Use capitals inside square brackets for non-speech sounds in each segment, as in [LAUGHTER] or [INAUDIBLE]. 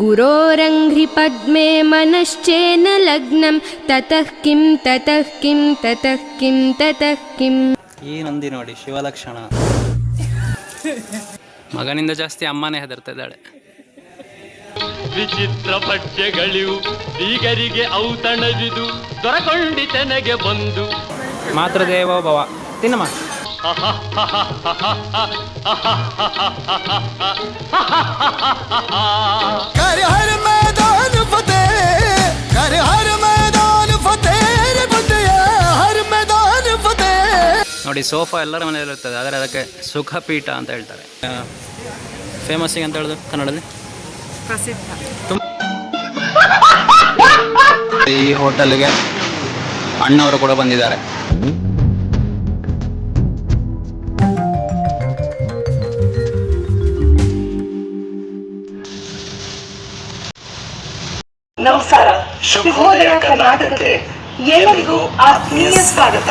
गुरोरङ्घ्रिपद्मे मनश्चेन लग्नं ततः किं ततः किं ततः किं ततः किम् ಈ ನಂದಿ ನೋಡಿ ಶಿವಲಕ್ಷಣ ಮಗನಿಂದ ಜಾಸ್ತಿ ಅಮ್ಮನೇ ಹೆದರ್ತಾ ಇದ್ದಾಳೆ ವಿಚಿತ್ರ ಪಠ್ಯಗಳಿವು ಬೀಗರಿಗೆ ಔತಣವಿದು ದೊರಕೊಂಡಿತನೆಗೆ ಬಂದು ಮಾತೃದೇವೋ ಭವ ತಿನ್ನಮ್ಮ कर हर मैदान फतेह कर हर मैदान फतेह रे फतेह हर मैदान फतेह ನೋಡಿ ಸೋಫಾ ಎಲ್ಲರ ಮನೆಯಲ್ಲಿ ಇರ್ತದೆ ಆದರೆ ಅದಕ್ಕೆ ಸುಖಪೀಠ ಅಂತ ಹೇಳ್ತಾರೆ ಫೇಮಸ್ಸಿಗೆ ಅಂತ ಹೇಳೋದು ಕನ್ನಡದಲ್ಲಿ ಈ ಹೋಟೆಲ್ಗೆ ಅಣ್ಣವರು ಕೂಡ ಬಂದಿದ್ದಾರೆ ಕರ್ನಾಟಕಕ್ಕೆ ಎಲ್ಲರಿಗೂ ಆತ್ಮೀಯ ಸ್ವಾಗತ.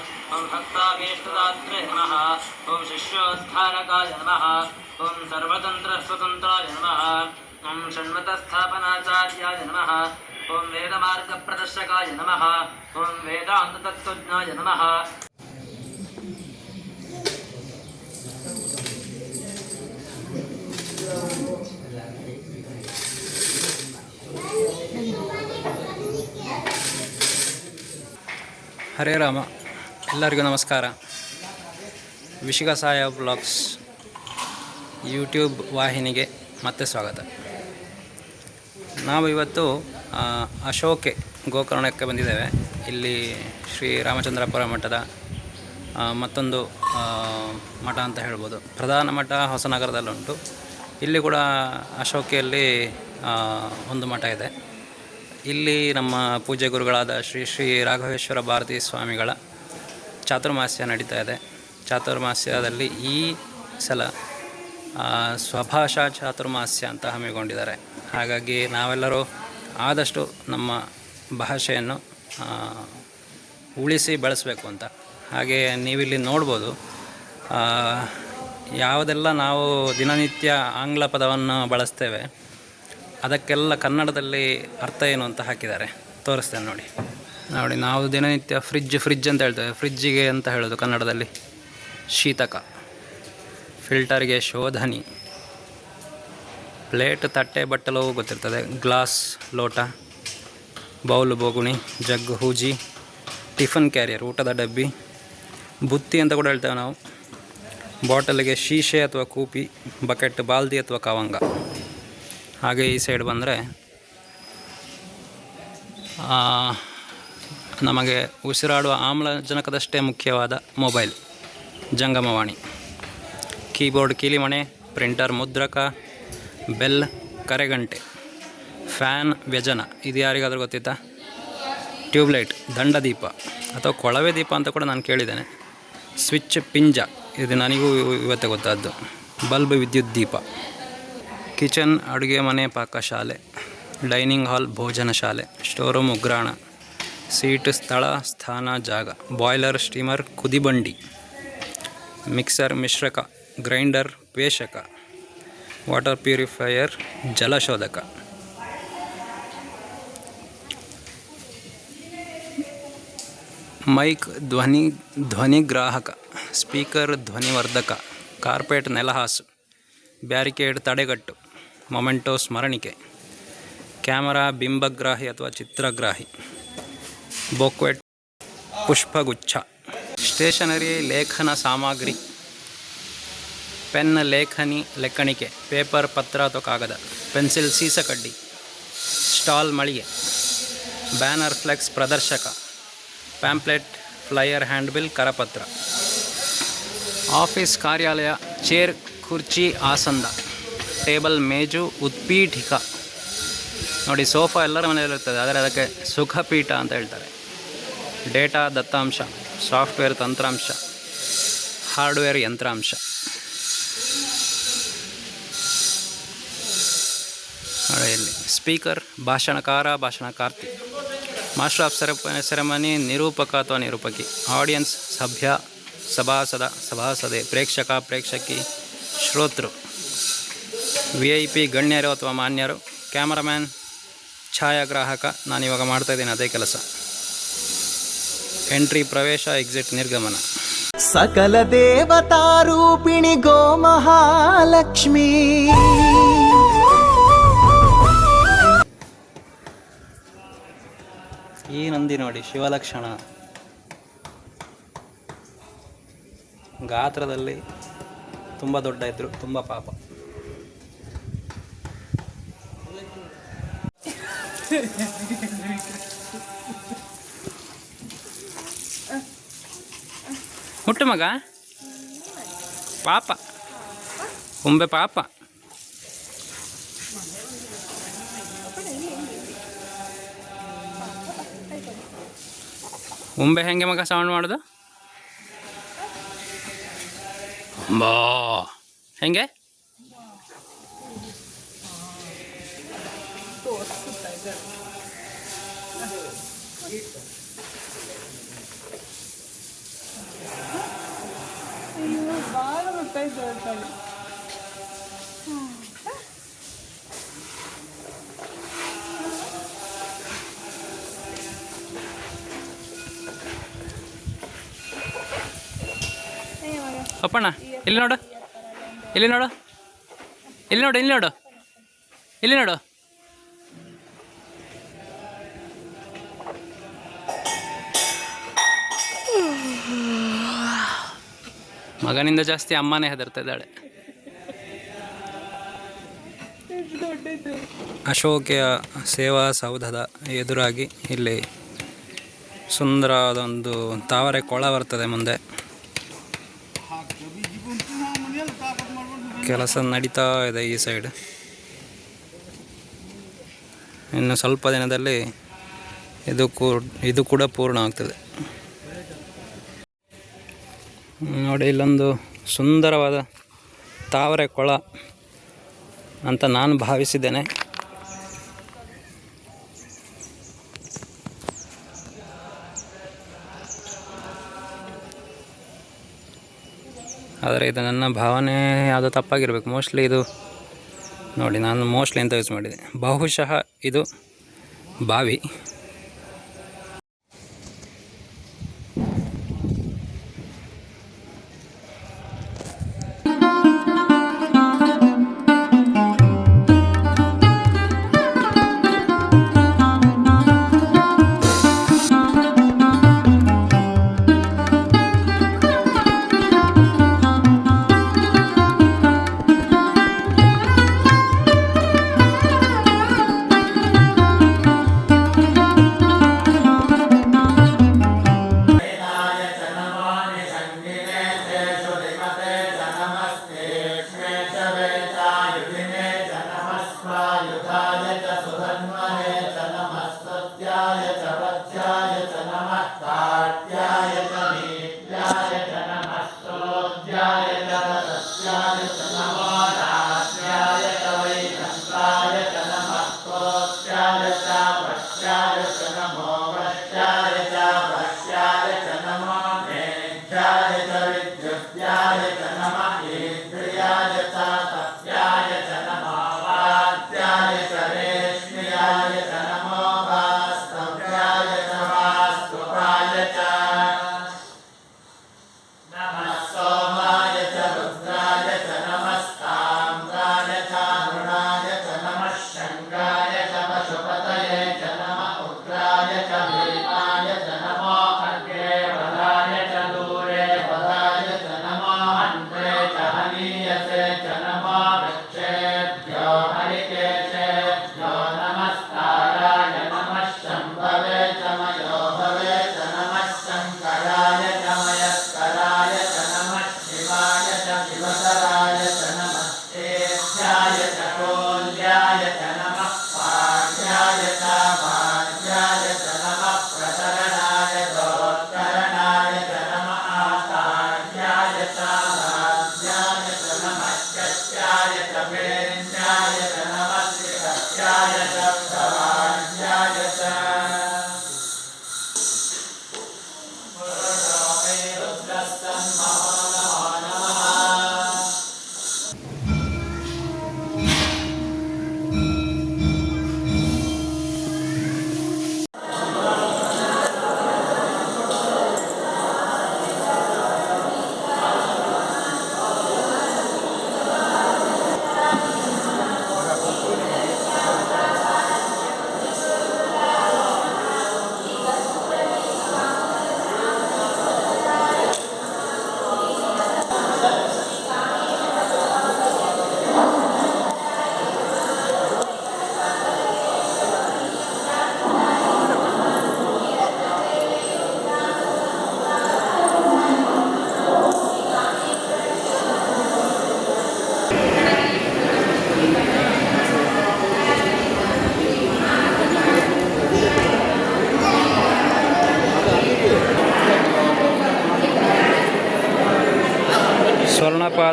ॐ भक्ताभीष्टदात्रे नमः। ॐ शिष्योद्धारकाय नमः। ॐ सर्वतन्त्रस्वतन्त्राय नमः। ॐ षण्मतस्थापनाचार्याय नमः। ॐ वेदमार्गप्रदर्शकाय नमः। ॐ वेदान्ततत्त्वज्ञाय नमः। हरे राम। ಎಲ್ಲರಿಗೂ ನಮಸ್ಕಾರ. ವಿಶಿಕಸಾಯ ಬ್ಲಾಗ್ಸ್ ಯೂಟ್ಯೂಬ್ ವಾಹಿನಿಗೆ ಮತ್ತೆ ಸ್ವಾಗತ. ನಾವು ಇವತ್ತು ಅಶೋಕೆ ಗೋಕರ್ಣಕ್ಕೆ ಬಂದಿದ್ದೇವೆ. ಇಲ್ಲಿ ಶ್ರೀ ರಾಮಚಂದ್ರಪುರ ಮಠದ ಮತ್ತೊಂದು ಮಠ ಅಂತ ಹೇಳ್ಬೋದು. ಪ್ರಧಾನ ಮಠ ಹೊಸನಗರದಲ್ಲುಂಟು. ಇಲ್ಲಿ ಕೂಡ ಅಶೋಕೆಯಲ್ಲಿ ಒಂದು ಮಠ ಇದೆ. ಇಲ್ಲಿ ನಮ್ಮ ಪೂಜೆ ಗುರುಗಳಾದ ಶ್ರೀ ಶ್ರೀ ರಾಘವೇಶ್ವರ ಭಾರತೀ ಸ್ವಾಮಿಗಳ ಚಾತುರ್ಮಾಸ್ಯ ನಡೀತಾ ಇದೆ. ಚಾತುರ್ಮಾಸ್ಯದಲ್ಲಿ ಈ ಸಲ ಸ್ವಭಾಷಾ ಚಾತುರ್ಮಾಸ್ಯ ಅಂತ ಹಮ್ಮಿಕೊಂಡಿದ್ದಾರೆ. ಹಾಗಾಗಿ ನಾವೆಲ್ಲರೂ ಆದಷ್ಟು ನಮ್ಮ ಭಾಷೆಯನ್ನು ಉಳಿಸಿ ಬೆಳೆಸಬೇಕು ಅಂತ. ಹಾಗೆ ನೀವಿಲ್ಲಿ ನೋಡ್ಬೋದು ಯಾವುದೆಲ್ಲ ನಾವು ದಿನನಿತ್ಯ ಆಂಗ್ಲ ಪದವನ್ನು ಬಳಸ್ತೇವೆ, ಅದಕ್ಕೆಲ್ಲ ಕನ್ನಡದಲ್ಲಿ ಅರ್ಥ ಏನು ಅಂತ ಹಾಕಿದ್ದಾರೆ. ತೋರಿಸ್ತೇನೆ ನೋಡಿ. ನೋಡಿ, ನಾವು ದಿನನಿತ್ಯ ಫ್ರಿಜ್ ಫ್ರಿಜ್ ಅಂತ ಹೇಳ್ತೇವೆ. ಫ್ರಿಜ್ಜಿಗೆ ಅಂತ ಹೇಳೋದು ಕನ್ನಡದಲ್ಲಿ. ಶೀತಕ. ಫಿಲ್ಟರ್ಗೆ ಶೋಧನಿ. ಪ್ಲೇಟ್ ತಟ್ಟೆ, ಬಟ್ಟಲು ಗೊತ್ತಿರ್ತದೆ. ಗ್ಲಾಸ್ ಲೋಟ, ಬೌಲ್, ಬೋಗುಣಿ, ಜಗ್, ಹೂಜಿ, ಟಿಫನ್ ಕ್ಯಾರಿಯರ್, ಊಟದ ಡಬ್ಬಿ, ಬುತ್ತಿ ಅಂತ ಕೂಡ ಹೇಳ್ತೇವೆ ನಾವು. ಬಾಟಲಿಗೆ ಶೀಶೆ ಅಥವಾ ಕೂಪಿ, ಬಕೆಟ್, ಬಾಲ್ದಿ ಅಥವಾ ಕವಂಗ. ಹಾಗೆ ಈ ಸೈಡ್ ಬಂದರೆ ನಮಗೆ ಉಸಿರಾಡುವ ಆಮ್ಲಜನಕದಷ್ಟೇ ಮುಖ್ಯವಾದ ಮೊಬೈಲ್. ಜಂಗಮವಾಣಿ. ಕೀಬೋರ್ಡ್ ಕೀಲಿಮಣೆ, ಪ್ರಿಂಟರ್ ಮುದ್ರಕ, ಬೆಲ್ ಕರೆಗಂಟೆ. ಫ್ಯಾನ್ ವ್ಯಜನ. ಇದು ಯಾರಿಗಾದರೂ ಗೊತ್ತಿತ್ತಾ? ಟ್ಯೂಬ್ಲೈಟ್, ದಂಡದೀಪ. ಅಥವಾ ಕೊಳವೆ ದೀಪ ಅಂತ ಕೂಡ ನಾನು ಕೇಳಿದ್ದೇನೆ. ಸ್ವಿಚ್ ಪಿಂಜ. ಇದು ನನಗೂ ಇವತ್ತೇ ಗೊತ್ತಾದ್ದು. ಬಲ್ಬ್ ವಿದ್ಯುತ್ ದೀಪ. ಕಿಚನ್, ಅಡುಗೆ ಮನೆ, ಪಾಕಶಾಲೆ. ಡೈನಿಂಗ್ ಹಾಲ್, ಭೋಜನ ಶಾಲೆ. ಸ್ಟೋರೂಮ್ ಉಗ್ರಾಣ. ಸೀಟ್, ಸ್ಥಳ, ಸ್ಥಾನ, ಜಾಗ, ಬಾಯ್ಲರ್, ಸ್ಟೀಮರ್, ಕುದಿಬಂಡಿ, ಮಿಕ್ಸರ್, ಮಿಶ್ರಕ, ಗ್ರೈಂಡರ್ ಪೇಷಕ ವಾಟರ್ ಪ್ಯೂರಿಫೈಯರ್, ಜಲಶೋಧಕ. ಮೈಕ್, ಧ್ವನಿ, ಧ್ವನಿಗ್ರಾಹಕ, ಸ್ಪೀಕರ್, ಧ್ವನಿವರ್ಧಕ, ಕಾರ್ಪೆಟ್, ನೆಲಹಾಸು, ಬ್ಯಾರಿಕೇಡ್, ತಡೆಗಟ್ಟು, ಮೊಮೆಂಟೋ, ಸ್ಮರಣಿಕೆ, ಕ್ಯಾಮರಾ, ಬಿಂಬಗ್ರಾಹಿ ಅಥವಾ ಚಿತ್ರಗ್ರಾಹಿ. ಬೊಕ್ವೆಟ್, ಪುಷ್ಪಗುಚ್ಛ. ಸ್ಟೇಷನರಿ ಲೇಖನ ಸಾಮಗ್ರಿ. ಪೆನ್ ಲೇಖನಿ ಲೆಕ್ಕಣಿಕೆ, ಪೇಪರ್ ಪತ್ರ ಅಥವಾ ಕಾಗದ. ಪೆನ್ಸಿಲ್ ಸೀಸಕಡ್ಡಿ. ಸ್ಟಾಲ್ ಮಳಿಗೆ. ಬ್ಯಾನರ್ ಫ್ಲೆಕ್ಸ್ ಪ್ರದರ್ಶಕ. ಪ್ಯಾಂಪ್ಲೆಟ್, ಫ್ಲೈಯರ್ ಹ್ಯಾಂಡ್ಬಿಲ್, ಕರಪತ್ರ. ಆಫೀಸ್ ಕಾರ್ಯಾಲಯ, ಚೇರ್, ಕುರ್ಚಿ, ಆಸಂದ. ಟೇಬಲ್, ಮೇಜು, ಉತ್ಪೀಠಿಕ. ನೋಡಿ, ಸೋಫಾ ಎಲ್ಲರ ಮನೆಯಲ್ಲಿರ್ತದೆ ಆದರೆ ಅದಕ್ಕೆ ಸುಖಪೀಠ ಅಂತ ಹೇಳ್ತಾರೆ. ಡೇಟಾ ದತ್ತಾಂಶ, ಸಾಫ್ಟ್ವೇರ್ ತಂತ್ರಾಂಶ, ಹಾರ್ಡ್ವೇರ್ ಯಂತ್ರಾಂಶ. ಇಲ್ಲಿ ಸ್ಪೀಕರ್, ಭಾಷಣಕಾರ, ಭಾಷಣಕಾರ್ತಿ. ಮಾಸ್ಟರ್ ಆಫ್ ಸೆರೆ ಸೆರೆಮನಿ, ನಿರೂಪಕ ಅಥವಾ ನಿರೂಪಕಿ. ಆಡಿಯನ್ಸ್, ಸಭ್ಯ, ಸಭಾಸದ, ಸಭಾಸದೆ, ಪ್ರೇಕ್ಷಕ, ಪ್ರೇಕ್ಷಕಿ, ಶ್ರೋತೃ. ವಿ ಐ ಪಿ, ಗಣ್ಯರು ಅಥವಾ ಮಾನ್ಯರು. ಕ್ಯಾಮರಾಮ್ಯಾನ್, ಛಾಯಾಗ್ರಾಹಕ. ನಾನು ಇವಾಗ ಮಾಡ್ತಾ ಇದ್ದೀನಿ ಅದೇ ಕೆಲಸ. ಎಂಟ್ರಿ ಪ್ರವೇಶ ಎಕ್ಸಿಟ್ ನಿರ್ಗಮನ ಸಕಲ ದೇವತಾರೂಪಿಣಿ ಗೋ ಮಹಾಲಕ್ಷ್ಮಿ ಈ ನಂದಿ ನೋಡಿ ಶಿವಲಕ್ಷಣ ಗಾತ್ರದಲ್ಲಿ ತುಂಬ ದೊಡ್ಡ ಇದ್ರು ತುಂಬ ಪಾಪ. [LAUGHS] ಮುಟ್ಟು ಮಗ? ಪಾಪ. ಕೊಂಬೆ ಪಾಪ. ಉಂಬೆ ಹೆಂಗೆ ಮಗ ಸೌಂಡ್ ಮಾಡೋದು? ಬಾ. ಹೆಂಗೆ? ಅಪ್ಪಣ್ಣ ಇಲ್ಲಿ ನೋಡು ಇಲ್ಲಿ ನೋಡು ಇಲ್ಲಿ ನೋಡು ಇಲ್ಲಿ ನೋಡು ಇಲ್ಲಿ ನೋಡು ಮಗನಿಂದ ಜಾಸ್ತಿ ಅಮ್ಮನೇ ಹೆದರ್ತಾ ಇದ್ದಾಳೆ. ಅಶೋಕೆಯ ಸೇವಾ ಸೌಧದ ಎದುರಾಗಿ ಇಲ್ಲಿ ಸುಂದರವಾದ ಒಂದು ತಾವರೆ ಕೊಳ ಬರ್ತದೆ ಮುಂದೆ. ಕೆಲಸ ನಡೀತಾ ಇದೆ ಈ ಸೈಡ್. ಇನ್ನು ಸ್ವಲ್ಪ ದಿನದಲ್ಲಿ ಇದು ಕೂ ಇದು ಕೂಡ ಪೂರ್ಣ ಆಗ್ತದೆ. ನೋಡಿ, ಇಲ್ಲೊಂದು ಸುಂದರವಾದ ತಾವರೆ ಕೊಳ ಅಂತ ನಾನು ಭಾವಿಸಿದ್ದೇನೆ. ಆದರೆ ಇದು ನನ್ನ ಭಾವನೆ, ಅದು ತಪ್ಪಾಗಿರ್ಬೇಕು. ಮೋಸ್ಟ್ಲಿ ಇದು ನೋಡಿ, ನಾನು ಮೋಸ್ಟ್ಲಿ ಅಂತ ಯೂಸ್ ಮಾಡಿದೆ. ಬಹುಶಃ ಇದು ಬಾವಿ. kufanya च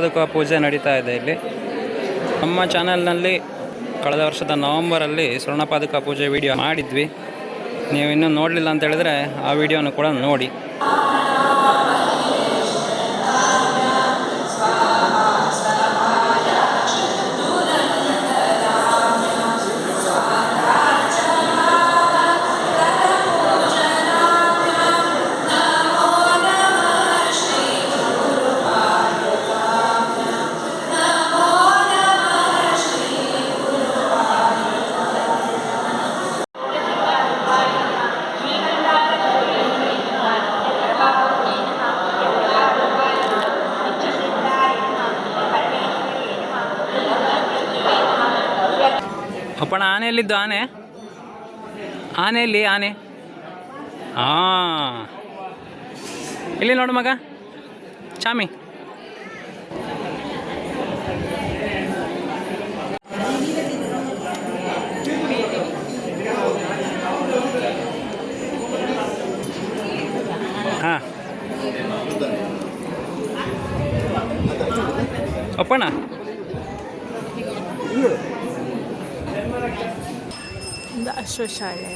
ಪಾದುಕ ಪೂಜೆ ನಡೀತಾ ಇದೆ ಇಲ್ಲಿ. ನಮ್ಮ ಚಾನೆಲ್ನಲ್ಲಿ ಕಳೆದ ವರ್ಷದ ನವಂಬರಲ್ಲಿ ಸ್ವರ್ಣ ಪಾದುಕ ಪೂಜೆ ವಿಡಿಯೋ ಮಾಡಿದ್ವಿ. ನೀವು ಇನ್ನೂ ನೋಡಲಿಲ್ಲ ಅಂತ ಹೇಳಿದ್ರೆ ಆ ವಿಡಿಯೋನು ಕೂಡ ನೋಡಿ. ಅಪ್ಪಣ ಆನೆ? ಆನೆ ಎಲ್ಲಿ ಆನೆ. ಹಾಂ ಇಲ್ಲಿ ನೋಡು ಮಗ. ಚಾಮಿ. ಹಾಂ. ಅಪ್ಪಣ್ಣ ಒಂದು ಅಶ್ವಶಾಲೆ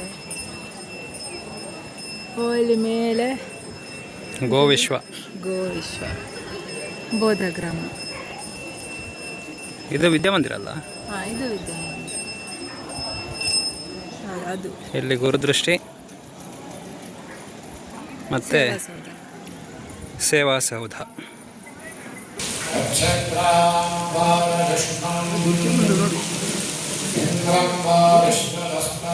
ಹೋಲಿ ಮೇಲೆ ಗೋವಿಶ್ವ ಗೋವಿಶ್ವ ಬೋಧಗ್ರಾಮ ಇದು ವಿದ್ಯಾಮಂದಿರ ಅಲ್ಲ ಹಾಂ ಇದು ವಿದ್ಯಾಮಂದಿರ. ಅದು. ಇಲ್ಲಿ ಗುರುದೃಷ್ಟಿ. ಮತ್ತು ಸೌಧ. ಸೇವಾ ಸೌಧ.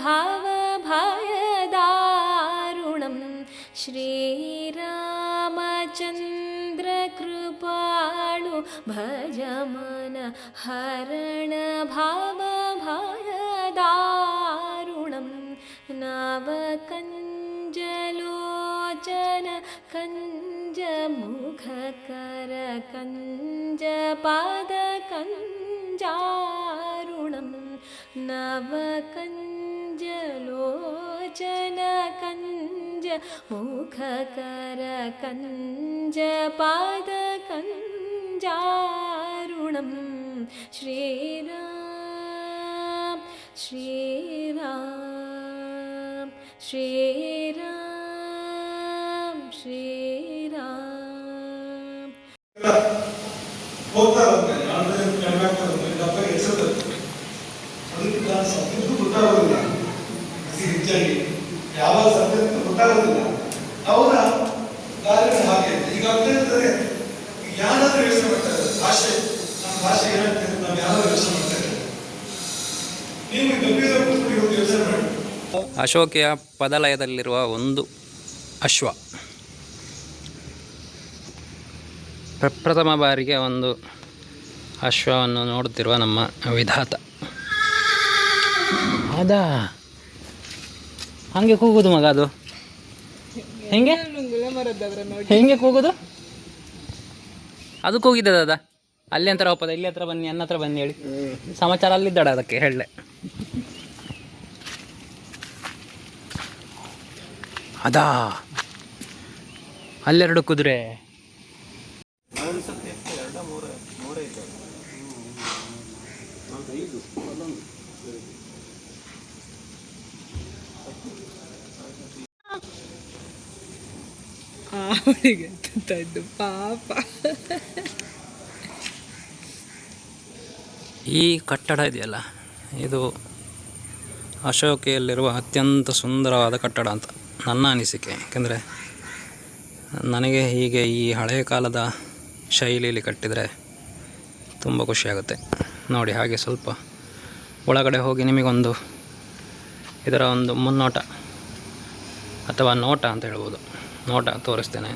भावभयदारुणं श्रीरामचन्द्रकृपाणु भज मन हरण भावभयदारुणं नवकञ्जलोचन कञ्जमुखकर कञ्जपादकञ्जारुणं नवकञ्जलोचन कञ्ज मुखकर कञ्जपादकञ्जारुणं श्रीराम श्रीराम श्रीराम श्रीराम ಹೋಗ್ತಾ ಇರುತ್ತೆ ಅಂದ್ರೆ ಕಡಿಮೆ ಆಗ್ತಾ ಇರುತ್ತೆ ದಪ್ಪ ಹೆಚ್ಚುತ್ತೆ ಅದಕ್ಕಿಂತ ಸಬ್ಜೆಕ್ಟ್ ಗೊತ್ತಾಗೋದಿಲ್ಲ ಹೆಚ್ಚಾಗಿ ಯಾವ ಸಬ್ಜೆಕ್ಟ್ ಗೊತ್ತಾಗೋದಿಲ್ಲ ಅವರ ಕಾರ್ಯ ಹಾಗೆ ಈಗ ಆಗ್ತಿರ್ತದೆ ಯಾರಾದ್ರೂ ಯೋಚನೆ ಮಾಡ್ತಾರೆ ಭಾಷೆ ನಮ್ಮ ಭಾಷೆ ಏನಂತ ನಾವು ಯಾರಾದ್ರೂ ಯೋಚನೆ ಮಾಡ್ತಾರೆ? ನೀವು ಗಂಭೀರ ಕೂತ್ಕೊಂಡು ಇವತ್ತು ಯೋಚನೆ ಮಾಡಿ. ಅಶೋಕೆಯ ಪದಲಯದಲ್ಲಿರುವ ಒಂದು ಅಶ್ವ. ಪ್ರಪ್ರಥಮ ಬಾರಿಗೆ ಒಂದು ಅಶ್ವವನ್ನು ನೋಡುತ್ತಿರುವ ನಮ್ಮ ವಿಧಾತ. ಅದಾ ಹಂಗೆ ಕೂಗುದು ಮಗ ಅದು. ಹೆಂಗೆ? ಹೆಂಗೆ ಕೂಗುದು? ಅದು ಕೂಗಿದೆ ಅಲ್ಲಿ ಹತ್ರ ಹೋಗ್ತದೆ ಇಲ್ಲಿ ಹತ್ರ ಬನ್ನಿ ನನ್ನ ಹತ್ರ ಬನ್ನಿ ಹೇಳಿ. ಸಮಾಚಾರ ಅಲ್ಲಿದ್ದಾಡ ಅದಕ್ಕೆ ಹೇಳಲೆ. ಅದಾ. ಅಲ್ಲೆರಡು ಕುದುರೆ. ಅವಳಿಗೆ ಪಾಪ. ಈ ಕಟ್ಟಡ ಇದೆಯಲ್ಲ, ಇದು ಅಶೋಕೆಯಲ್ಲಿರುವ ಅತ್ಯಂತ ಸುಂದರವಾದ ಕಟ್ಟಡ ಅಂತ ನನ್ನ ಅನಿಸಿಕೆ. ಯಾಕೆಂದರೆ ನನಗೆ ಹೀಗೆ ಈ ಹಳೆಯ ಕಾಲದ ಶೈಲಿಯಲ್ಲಿ ಕಟ್ಟಿದರೆ ತುಂಬ ಖುಷಿಯಾಗುತ್ತೆ ನೋಡಿ, ಹಾಗೆ ಸ್ವಲ್ಪ ಒಳಗಡೆ ಹೋಗಿ ನಿಮಗೊಂದು ಇದರ ಒಂದು ಮುನ್ನೋಟ ಅಥವಾ ನೋಟ ಅಂತ ಹೇಳ್ಬೋದು. ನೋಟ ತೋರಿಸ್ತೇನೆ.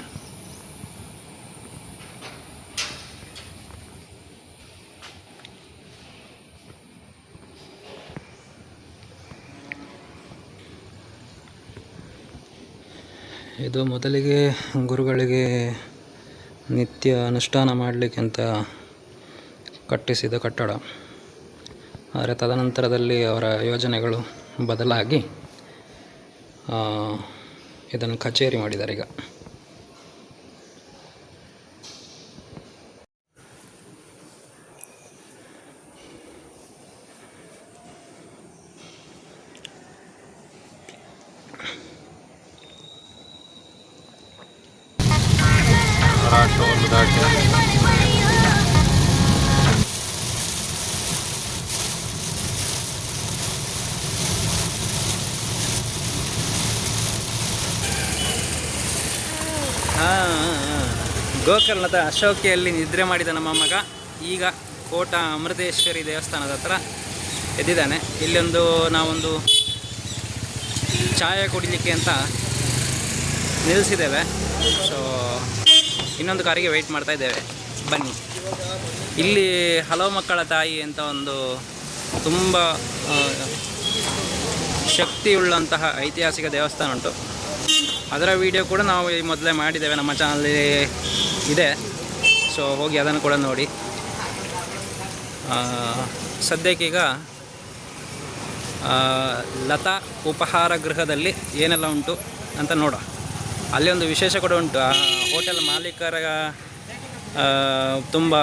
ಇದು ಮೊದಲಿಗೆ ಗುರುಗಳಿಗೆ ನಿತ್ಯ ಅನುಷ್ಠಾನ ಮಾಡಲಿಕ್ಕೆ ಅಂತ ಕಟ್ಟಿಸಿದ ಕಟ್ಟಡ. ಆದರೆ ತದನಂತರದಲ್ಲಿ ಅವರ ಯೋಜನೆಗಳು ಬದಲಾಗಿ ಇದನ್ನು ಕಚೇರಿ ಮಾಡಿದ್ದಾರೆ ಈಗ. ಗೋಕರ್ಣದ ಅಶೋಕಿಯಲ್ಲಿ ನಿದ್ರೆ ಮಾಡಿದ ನಮ್ಮ ಮಗ. ಈಗ ಕೋಟ ಅಮೃತೇಶ್ವರಿ ದೇವಸ್ಥಾನದ ಹತ್ರ ಎದ್ದಿದ್ದಾನೆ. ಇಲ್ಲೊಂದು ನಾವೊಂದು ಚಾಯ ಕುಡಿಲಿಕ್ಕೆ ಅಂತ ನಿಲ್ಲಿಸಿದ್ದೇವೆ. ಸೊ ಇನ್ನೊಂದು ಕಾರಿಗೆ ವೆಯ್ಟ್ ಮಾಡ್ತಾ ಇದ್ದೇವೆ. ಬನ್ನಿ. ಇಲ್ಲಿ ಹಲವು ಮಕ್ಕಳ ತಾಯಿ ಅಂತ ಒಂದು ತುಂಬ ಶಕ್ತಿಯುಳ್ಳಂತಹ ಐತಿಹಾಸಿಕ ದೇವಸ್ಥಾನ ಉಂಟು. ಅದರ ವಿಡಿಯೋ ಕೂಡ ನಾವು ಈ ಮೊದಲೇ ಮಾಡಿದ್ದೇವೆ ನಮ್ಮ ಚಾನಲ್ಲಿ ಇದೆ. ಸೊ ಹೋಗಿ ಅದನ್ನು ಕೂಡ ನೋಡಿ. ಸದ್ಯಕ್ಕೀಗ ಲತಾ ಉಪಹಾರ ಗೃಹದಲ್ಲಿ ಏನೆಲ್ಲ ಉಂಟು ಅಂತ ನೋಡ ಅಲ್ಲಿ ಒಂದು ವಿಶೇಷ ಕೂಡ ಉಂಟು. ಆ ಹೋಟೆಲ್ ಮಾಲೀಕರ ತುಂಬ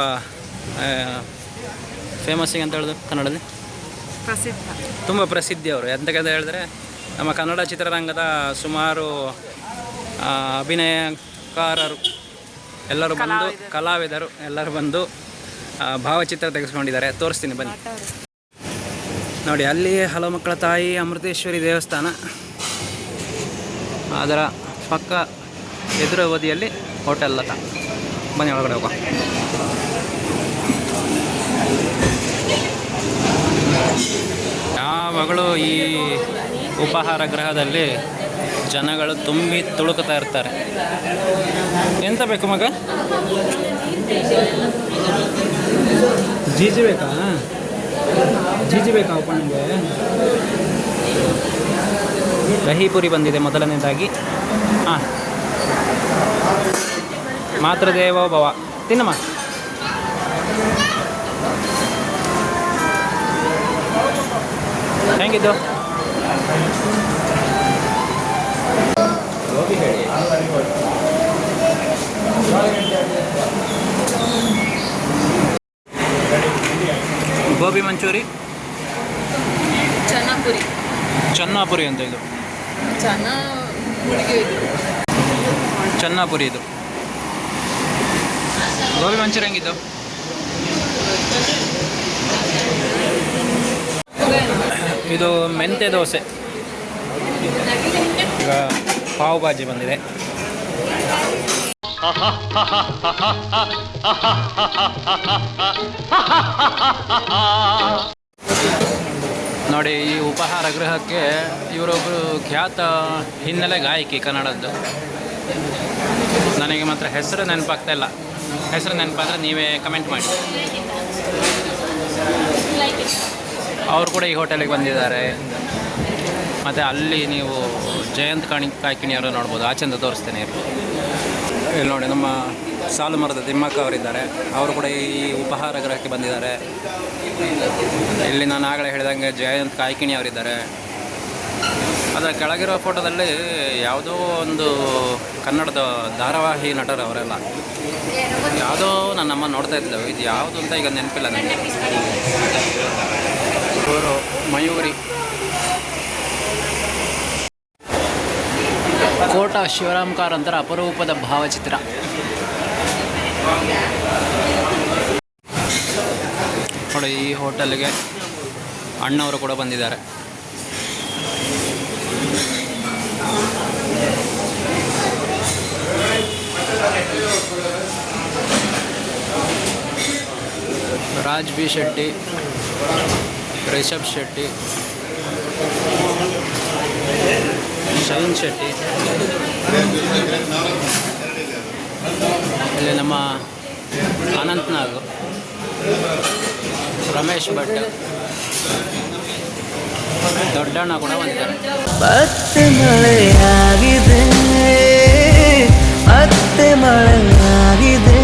ಫೇಮಸ್ಸಿಗೆ ಅಂತ ಹೇಳೋದು ಕನ್ನಡದಲ್ಲಿ? ಪ್ರಸಿದ್ಧ. ತುಂಬ ಪ್ರಸಿದ್ಧಿ ಅವರು. ಎಂತಕ್ಕಂತ ಹೇಳಿದ್ರೆ ನಮ್ಮ ಕನ್ನಡ ಚಿತ್ರರಂಗದ ಸುಮಾರು ಅಭಿನಯಕಾರರು ಎಲ್ಲರೂ ಬಂದು ಕಲಾವಿದರು. ಎಲ್ಲರೂ ಬಂದು ಭಾವಚಿತ್ರ ತೆಗೆಸ್ಕೊಂಡಿದ್ದಾರೆ. ತೋರಿಸ್ತೀನಿ ಬನ್ನಿ. ನೋಡಿ ಅಲ್ಲಿ ಹಲವು ಮಕ್ಕಳ ತಾಯಿ ಅಮೃತೇಶ್ವರಿ ದೇವಸ್ಥಾನ. ಅದರ ಪಕ್ಕ ಎದುರು ಬದಿಯಲ್ಲಿ ಹೋಟೆಲ್ ಲತ ಬನ್ನಿ ಒಳಗಡೆ ಹೋಗುವ. ಯಾವಾಗಲೂ ಈ ಉಪಹಾರ ಗೃಹದಲ್ಲಿ ಜನಗಳು ತುಂಬಿ ತುಳುಕುತ್ತಾ ಇರ್ತಾರೆ. ಎಂತ ಬೇಕು ಮಗ? ಜೀಜಿ ಬೇಕಾ? ಜೀಜಿ ಬೇಕಾ ನಿಮಗೆ ದಹಿಪುರಿ ಬಂದಿದೆ ಮೊದಲನೇದಾಗಿ. ಹಾಂ ಮಾತೃದೇವೋ ಭವ. ತಿನ್ನಮ್ಮ. ಹೆಂಗಿದ್ದು? ಗೋಬಿ ಮಂಚೂರಿ? ಚೆನ್ನಾಪುರಿ. ಚನ್ನಾಪುರಿ ಅಂತ ಇದು. ಚೆನ್ನಾಪುರಿ ಇದು. ಗೋಬಿ ಮಂಚೂರಿ ಹೆಂಗಿದ್ದು? ಇದು ಮೆಂತೆ ದೋಸೆ. ಈಗ ಪಾವ್ ಭಾಜಿ ಬಂದಿದೆ. ನೋಡಿ, ಈ ಉಪಹಾರ ಗೃಹಕ್ಕೆ ಇವರೊಬ್ಬರು ಖ್ಯಾತ ಹಿನ್ನೆಲೆ ಗಾಯಕಿ ಕನ್ನಡದ್ದು. ನನಗೆ ಮಾತ್ರ ಹೆಸರು ನೆನಪಾಗ್ತಾ ಇಲ್ಲ. ಹೆಸರು ನೆನಪಾದರೆ ನೀವೇ ಕಮೆಂಟ್ ಮಾಡಿ. ಅವರು ಕೂಡ ಈ ಹೋಟೆಲಿಗೆ ಬಂದಿದ್ದಾರೆ. ಮತ್ತು ಅಲ್ಲಿ ನೀವು ಜಯಂತ್ ಕಾಣಿ ಕಾಯ್ಕಿಣಿಯವರು ನೋಡ್ಬೋದು. ಆಚೆಂದ ತೋರಿಸ್ತೇನೆ ಇಲ್ಲಿ. ನೋಡಿ, ನಮ್ಮ ಸಾಲು ಮರದ ತಿಮ್ಮಕ್ಕ ಅವರಿದ್ದಾರೆ. ಅವರು ಕೂಡ ಈ ಉಪಹಾರ ಗೃಹಕ್ಕೆ ಬಂದಿದ್ದಾರೆ. ಇಲ್ಲಿ ನಾನು ಆಗಲೇ ಹೇಳಿದಂಗೆ ಜಯಂತ್ ಕಾಯ್ಕಿಣಿ ಅವರಿದ್ದಾರೆ. ಅದರ ಕೆಳಗಿರೋ ಫೋಟೋದಲ್ಲಿ ಯಾವುದೋ ಒಂದು ಕನ್ನಡದ ಧಾರಾವಾಹಿ ನಟರು ಅವರೆಲ್ಲ. ಯಾವುದೋ ನನ್ನಮ್ಮ ನೋಡ್ತಾ ಇದ್ದಳು ಇದು ಯಾವುದು ಅಂತ ಈಗ ನೆನಪಿಲ್ಲ ನನಗೆ. ಇವರು ಮಯೂರಿ. ಕೋಟ ಶಿವರಾಮ್ ಕಾರಂತರ ಅಪರೂಪದ ಭಾವಚಿತ್ರ. ನೋಡಿ, ಈ ಹೋಟೆಲ್ಗೆ ಅಣ್ಣವರು ಕೂಡ ಬಂದಿದ್ದಾರೆ. ರಾಜ್ ಬಿ ಶೆಟ್ಟಿ, ರಿಷಬ್ ಶೆಟ್ಟಿ ಶೈನ್ ಶೆಟ್ಟಿ. ಇಲ್ಲಿ ನಮ್ಮ ಅನಂತ್ ನಾಗ್, ರಮೇಶ್ ಭಟ್. ದೊಡ್ಡಣ್ಣ ಕೂಡ ಬಂದಿದ್ದಾರೆ. ಮತ್ತೆ ಮಳೆಯಾಗಿದೆ ಮತ್ತೆ ಮಳೆಯಾಗಿದೆ.